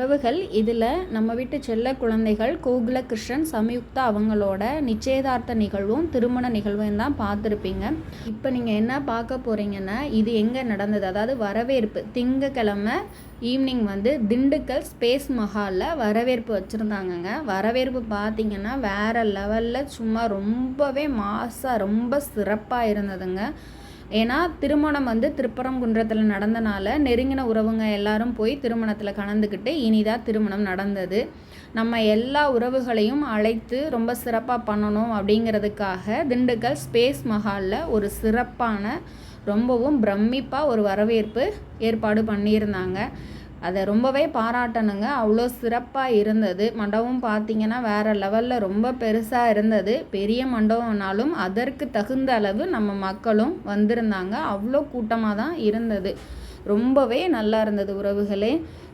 உறவுகள் இதில் நம்ம வீட்டு செல்ல குழந்தைகள் கோகுலகிருஷ்ணன் சம்யுக்தா அவங்களோட நிச்சயதார்த்த நிகழ்வும் திருமண நிகழ்வும் தான் பார்த்துருப்பீங்க. இப்போ நீங்கள் என்ன பார்க்க போகிறீங்கன்னா இது எங்கே நடந்தது? அதாவது வரவேற்பு. திங்கக்கிழமை ஈவினிங் வந்து திண்டுக்கல் ஸ்பேஸ் மஹாலில் வரவேற்பு வச்சுருந்தாங்கங்க. வரவேற்பு பார்த்தீங்கன்னா வேறு லெவலில் சும்மா ரொம்பவே மாசாக ரொம்ப சிறப்பாக இருந்ததுங்க. ஏன்னா திருமணம் வந்து திருப்பரங்குன்றத்தில் நடந்தனால நெருங்கின உறவுங்க எல்லாரும் போய் திருமணத்தில் கலந்துக்கிட்டு இனிதான் திருமணம் நடந்தது. நம்ம எல்லா உறவுகளையும் அழைத்து ரொம்ப சிறப்பாக பண்ணணும் அப்படிங்கிறதுக்காக திண்டுக்கல் ஸ்பேஸ் மஹாலில் ஒரு சிறப்பான ரொம்பவும் பிரமிப்பாக ஒரு வரவேற்பு ஏற்பாடு பண்ணியிருந்தாங்க. அதை ரொம்பவே பாராட்டணுங்க. அவ்வளோ சிறப்பாக இருந்தது. மண்டபம் பார்த்திங்கன்னா வேறு லெவலில் ரொம்ப பெருசாக இருந்தது. பெரிய மண்டபம்னாலும் அதற்கு தகுந்த அளவு நம்ம மக்களும் வந்திருந்தாங்க. அவ்வளோ கூட்டமாக தான் இருந்தது. ரொம்பவே நல்லா இருந்தது உறவுகளே.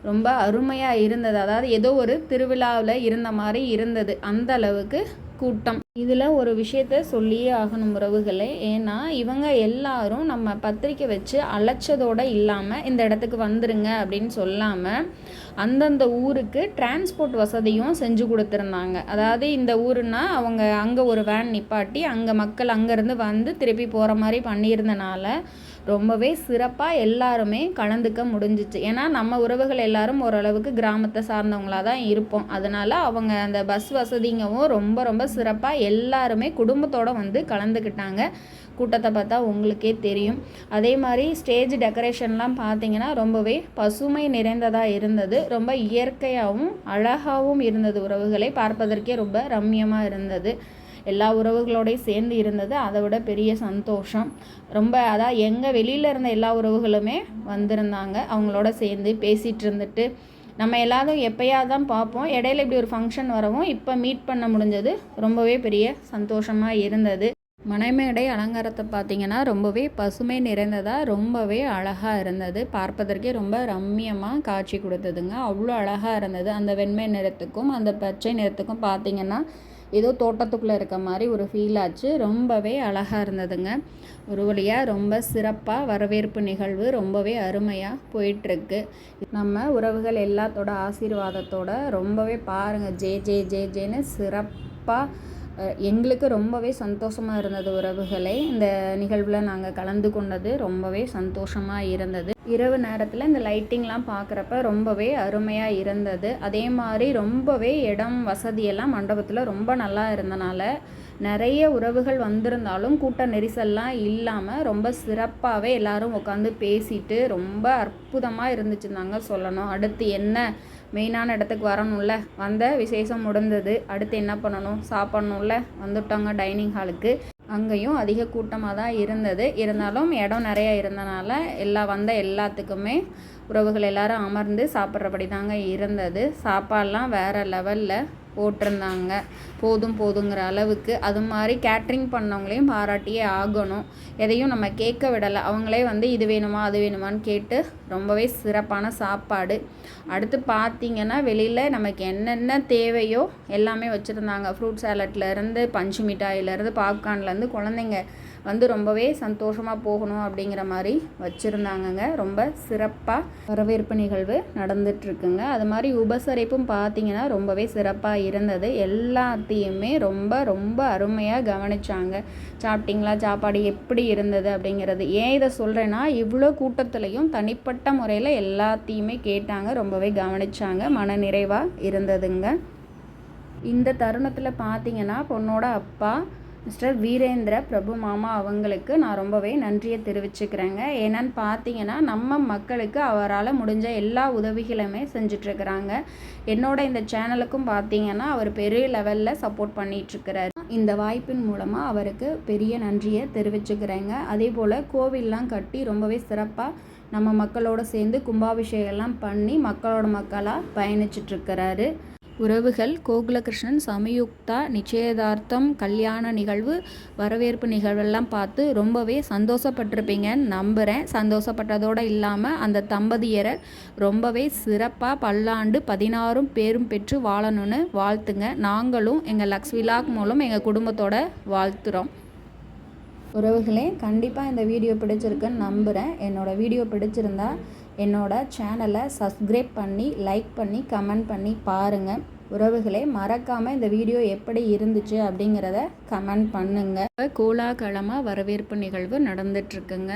ரொம்ப அருமையாக இருந்தது. அதாவது ஏதோ ஒரு திருவிழாவில் இருந்த மாதிரி இருந்தது. அந்த அளவுக்கு கூட்டம். இதில் ஒரு விஷயத்த சொல்லியே ஆகணும் உறவுகளே. ஏன்னா இவங்க எல்லாரும் நம்ம பத்திரிக்கை வச்சு அழைச்சதோடு இல்லாமல் இந்த இடத்துக்கு வந்துருங்க அப்படின்னு சொல்லாமல் அந்தந்த ஊருக்கு டிரான்ஸ்போர்ட் வசதியும் செஞ்சு கொடுத்துருந்தாங்க. அதாவது இந்த ஊருன்னா அவங்க அங்கே ஒரு வேன் நிப்பாட்டி அங்கே மக்கள் அங்கேருந்து வந்து திருப்பி போகிற மாதிரி பண்ணியிருந்தனால ரொம்பவே சிறப்பாக எல்லாருமே கலந்துக்க முடிஞ்சிச்சு. ஏன்னா நம்ம உறவுகள் எல்லாரும் ஓரளவுக்கு கிராமத்தை சார்ந்தவங்களாக தான் இருப்போம். அதனால் அவங்க அந்த பஸ் வசதிங்கவும் ரொம்ப ரொம்ப சிறப்பாக எல்லாருமே குடும்பத்தோடு வந்து கலந்துக்கிட்டாங்க. கூட்டத்தை பார்த்தா உங்களுக்கே தெரியும். அதே மாதிரி ஸ்டேஜ் டெக்கரேஷன்லாம் பார்த்தீங்கன்னா ரொம்பவே பசுமை நிறைந்ததாக இருந்தது. ரொம்ப இயற்கையாகவும் அழகாகவும் இருந்தது உறவுகளை பார்ப்பதற்கே ரொம்ப ரம்யமாக இருந்தது. எல்லா உறவுகளோடையும் சேர்ந்து இருந்தது. அதை விட பெரிய சந்தோஷம். ரொம்ப அதான் எங்கள் வெளியில் இருந்த எல்லா உறவுகளுமே வந்திருந்தாங்க. அவங்களோட சேர்ந்து பேசிகிட்டு இருந்துட்டு நம்ம எல்லாரும் எப்போயாவது தான் பார்ப்போம். இடையில இப்படி ஒரு ஃபங்க்ஷன் வரவும் இப்போ மீட் பண்ண முடிஞ்சது. ரொம்பவே பெரிய சந்தோஷமாக இருந்தது. மனைமேடை அலங்காரத்தை பார்த்தீங்கன்னா ரொம்பவே பசுமை நிறைந்ததாக ரொம்பவே அழகாக இருந்தது. பார்ப்பதற்கே ரொம்ப ரம்மியமாக காட்சி கொடுத்ததுங்க. அவ்வளோ அழகாக இருந்தது. அந்த வெண்மை நிறத்துக்கும் அந்த பச்சை நிறத்துக்கும் பார்த்தீங்கன்னா ஏதோ தோட்டத்துக்குள்ளே இருக்க மாதிரி ஒரு ஃபீல் ஆச்சு. ரொம்பவே அழகாக இருந்ததுங்க. ஒரு வழியாக ரொம்ப சிறப்பாக வரவேற்பு நிகழ்வு ரொம்பவே அருமையாக போயிட்டுருக்கு. நம்ம உறவுகள் எல்லாத்தோட ஆசீர்வாதத்தோட ரொம்பவே பாருங்கள் ஜே ஜே ஜே ஜேன்னு சிறப்பாக எங்களுக்கு ரொம்பவே சந்தோஷமாக இருந்தது உறவுகளை. இந்த நிகழ்வில் நாங்கள் கலந்து கொண்டது ரொம்பவே சந்தோஷமாக இருந்தது. இரவு நேரத்தில் இந்த லைட்டிங்லாம் பார்க்குறப்ப ரொம்பவே அருமையாக இருந்தது. அதே மாதிரி ரொம்பவே இடம் வசதியெல்லாம் மண்டபத்தில் ரொம்ப நல்லா இருந்தனால நிறைய உறவுகள் வந்திருந்தாலும் கூட்ட நெரிசல்லாம் இல்லாமல் ரொம்ப சிறப்பாகவே எல்லோரும் உட்காந்து பேசிட்டு ரொம்ப அற்புதமாக இருந்துச்சுன்னாங்க சொல்லணும். அடுத்து என்ன மெயினான இடத்துக்கு வரணும்ல. வந்த விசேஷம் முடிந்தது. அடுத்து என்ன பண்ணணும்? சாப்பிட்ணும்ல. வந்துட்டோங்க டைனிங் ஹாலுக்கு அங்கேயும் அதிக கூட்டமாக தான் இருந்தது. இருந்தாலும் இடம் நிறையா இருந்தனால எல்லா வந்த எல்லாத்துக்குமே உறவுகள் எல்லாரும் அமர்ந்து சாப்பிட்றபடி தாங்க இருந்தது. சாப்பாடெலாம் வேறு லெவலில் போட்டிருந்தாங்க. போதும் போதுங்கிற அளவுக்கு. அது மாதிரி கேட்ரிங் பண்ணவங்களையும் பாராட்டியே ஆகணும். எதையும் நம்ம கேட்க விடலை. அவங்களே வந்து இது வேணுமா அது வேணுமான்னு கேட்டு ரொம்பவே சிறப்பான சாப்பாடு. அடுத்து பார்த்திங்கன்னா வெளியில் நமக்கு என்னென்ன தேவையோ எல்லாமே வச்சுருந்தாங்க. ஃப்ரூட் சேலட்லேருந்து பஞ்சு மிட்டாயிலேருந்து பாப்கார்ன்லேருந்து குழந்தைங்க வந்து ரொம்பவே சந்தோஷமாக போகணும் அப்படிங்கிற மாதிரி வச்சுருந்தாங்கங்க. ரொம்ப சிறப்பாக வரவேற்பு நிகழ்வு நடந்துட்டுருக்குங்க. அது மாதிரி உபசரிப்பும் பார்த்திங்கன்னா ரொம்பவே சிறப்பாக இருந்தது. எல்லாத்தையுமே ரொம்ப ரொம்ப அருமையாக கவனித்தாங்க சாப்பிட்டிங்களா? சாப்பாடு எப்படி இருந்தது அப்படிங்கிறது. ஏன் இதை சொல்கிறேன்னா இவ்வளோ கூட்டத்துலேயும் தனிப்பட்ட முறையில் எல்லாத்தையுமே கேட்டாங்க. ரொம்பவே கவனித்தாங்க மன நிறைவாக இருந்ததுங்க. இந்த தருணத்தில் பார்த்தீங்கன்னா பொண்ணோட அப்பா மிஸ்டர் வீரேந்திர பிரபு மாமா அவங்களுக்கு நான் ரொம்பவே நன்றியை தெரிவிச்சுக்கிறேங்க. ஏன்னான்னு பார்த்தீங்கன்னா நம்ம மக்களுக்கு அவரால் முடிஞ்ச எல்லா உதவிகளுமே செஞ்சிட்ருக்கிறாங்க. என்னோட இந்த சேனலுக்கும் பார்த்தீங்கன்னா அவர் பெரிய லெவலில் சப்போர்ட் பண்ணிகிட்ருக்கிறாரு இந்த வாய்ப்பின் மூலமாக அவருக்கு பெரிய நன்றியை தெரிவிச்சுக்கிறேங்க. அதே போல் கோவில்லாம் கட்டி ரொம்பவே சிறப்பாக நம்ம மக்களோடு சேர்ந்து கும்பாபிஷேகம்லாம் பண்ணி மக்களோட மக்களாக பயணிச்சிட்ருக்கிறாரு. உறவுகள் கோகுலகிருஷ்ணன் சமயுக்தா நிச்சயதார்த்தம் கல்யாண நிகழ்வு வரவேற்பு நிகழ்வெல்லாம் பார்த்து ரொம்பவே சந்தோஷப்பட்டிருப்பீங்கன்னு நம்புகிறேன் சந்தோஷப்பட்டதோடு இல்லாமல் அந்த தம்பதியரை ரொம்பவே சிறப்பாக பல்லாண்டு பதினாறும் பேரும் பெற்று வாழணும்னு வாழ்த்துங்க. நாங்களும் எங்கள் லக்ஸ் விலாக் மூலம் எங்கள் குடும்பத்தோட வாழ்த்துகிறோம் உறவுகளே கண்டிப்பாக இந்த வீடியோ பிடிச்சிருக்குன்னு நம்புகிறேன் என்னோடய வீடியோ பிடிச்சிருந்தா என்னோட சேனலை சப்ஸ்கிரைப் பண்ணி லைக் பண்ணி கமெண்ட் பண்ணி பாருங்கள் உறவுகளே மறக்காமல் இந்த வீடியோ எப்படி இருந்துச்சு அப்படிங்கிறத கமெண்ட் பண்ணுங்கள் கோலாகலமாக வரவேற்பு நிகழ்வு நடந்துட்டுருக்குங்க.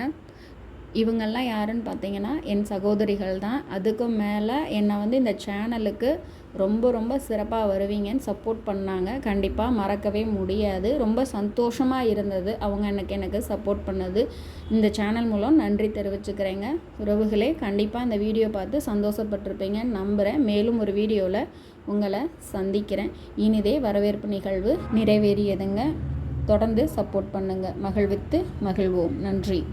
இவங்கெல்லாம் யாருன்னு பார்த்தீங்கன்னா என் சகோதரிகள் தான். அதுக்கும் மேலே என்னை வந்து இந்த சேனலுக்கு ரொம்ப ரொம்ப சிறப்பாக வருவீங்கன்னு சப்போர்ட் பண்ணாங்க. கண்டிப்பாக மறக்கவே முடியாது. ரொம்ப சந்தோஷமாக இருந்தது. அவங்க எனக்கு எனக்கு சப்போர்ட் பண்ணது. இந்த சேனல் மூலம் நன்றி தெரிவிச்சுக்கிறேங்க. உறவுகளே கண்டிப்பாக இந்த வீடியோ பார்த்து சந்தோஷப்பட்டிருப்பீங்கன்னு நம்புகிறேன் மேலும் ஒரு வீடியோவில் உங்களை சந்திக்கிறேன். இனிதே வரவேற்பு நிகழ்வு நிறைவேறியதுங்க. தொடர்ந்து சப்போர்ட் பண்ணுங்கள் மகிழ்வித்து மகிழ்வோம். நன்றி.